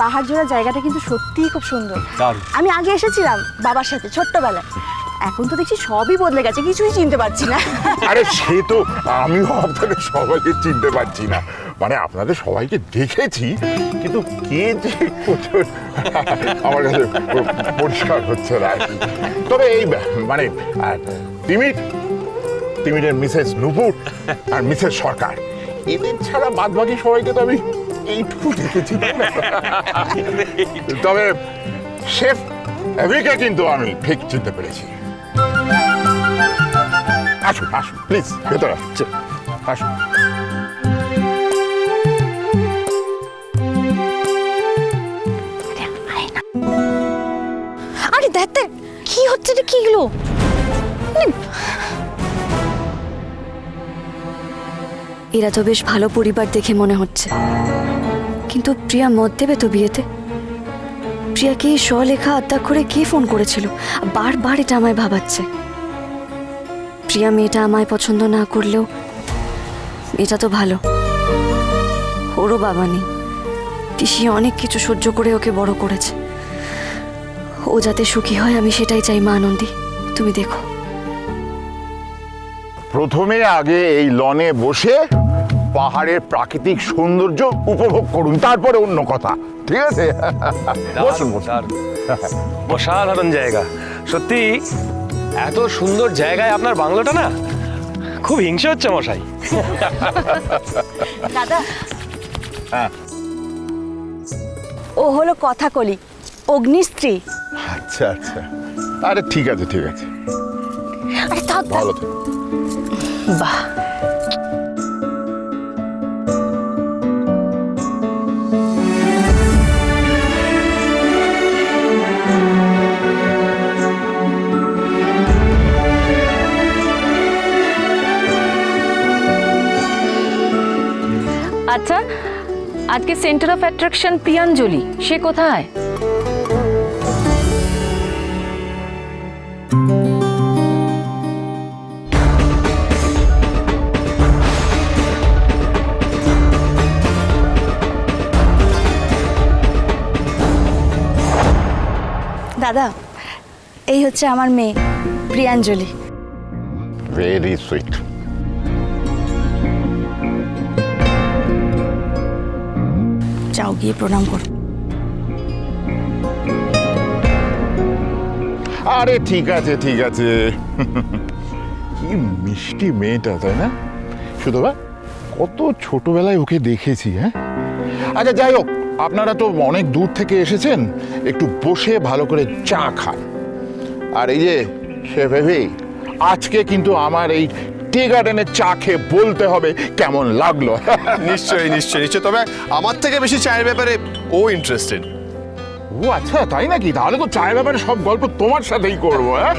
পাহাড় জোড়া জায়গাটা কিন্তু সত্যিই খুব সুন্দর দারুণ। আমি আগে এসেছিলাম বাবার সাথে ছোট্টবেলায় এখন তো দেখছি সবই বদলে গেছে কিছুই চিনতে পারছি না আরে সে তো আমিও আপনাদের সবাইকে চিনতে পারছি না মানে আপনাদের সবাইকে দেখেছি কিন্তু কে যে কোথাও আমার কাছে পরিষ্কার হচ্ছে না আর কি। তবে এই মানে আহ, তিমির তিমিরের মিসেস নুপুর আর মিসেস সরকার এদের ছাড়া বাদ বাকি সবাইকে তো আমি এইটুকু দেখেছি। তবে শেফ এভিকে কিন্তু আমি ঠিক চিনতে পেরেছি। আসুন আসুন প্লিজ ভেতরে আসুন। আসুন। আরে দেখ দেখ কি হচ্ছে কি এগুলো এরা তো বেশ ভালো পরিবার দেখে মনে হচ্ছে। কিন্তু প্রিয়া মত দেবে তো বিয়েতে? প্রিয়াকে এই স্বলেখা করে কে ফোন করেছিল? বারবার এটা আমায় ভাবাচ্ছে। প্রিয়া মেয়েটা আমায় পছন্দ না করলেও এটা তো ভালো। ওরও বাবা নেই। পিসি অনেক কিছু সহ্য করে ওকে বড় করেছে। ও যাতে সুখী হয়, আমি সেটাই চাই, মা আনন্দী তুমি দেখো। প্রথমে আগে এই লনে বসে পাহাড়ের প্রাকৃতিক সৌন্দর্য উপভোগ করুন। তারপরে অন্য কথা। ঠিক আছে? বসুন বসুন। অসাধারণ জায়গা। সত্যি এত সুন্দর জায়গায় আপনার বাংলোটা না খুব হিংসে হচ্ছে মশাই। দাদা। হ্যাঁ। ও হলো কথা কলি অগ্নিস্ত্রী। আচ্ছা আচ্ছা। আরে ঠিক আছে ঠিক আছে। আরে তাও ভালো থেকো। বাহ। আচ্ছা আজকে সেন্টার অফ অ্যাট্রাকশন প্রিয়াঞ্জলি সে কোথায়? দাদা এই হচ্ছে আমার মেয়ে প্রিয়াঞ্জলি। ভেরি সুইট যাও গিয়ে প্রণাম করো। আরে ঠিক আছে ঠিক আছে। কি মিষ্টি মেয়েটা, তাই না? শুধু বা কত ছোটবেলায় ওকে দেখেছি হ্যাঁ? আচ্ছা যাই হোক, আপনারা তো অনেক দূর থেকে এসেছেন, একটু বসে ভালো করে চা খান। আর এই যে সে ভেবে আজকে কিন্তু আমার এই টি গার্ডেনের চা খেয়ে বলতে হবে কেমন লাগল। নিশ্চয়ই নিশ্চয়ই নিশ্চয়ই। তবে আমার থেকে বেশি চায়ের ব্যাপারে ও ইন্টারেস্টেড ও আচ্ছা তাই নাকি? তাহলে তো চায়ের ব্যাপারে সব গল্প তোমার সাথেই করব হ্যাঁ?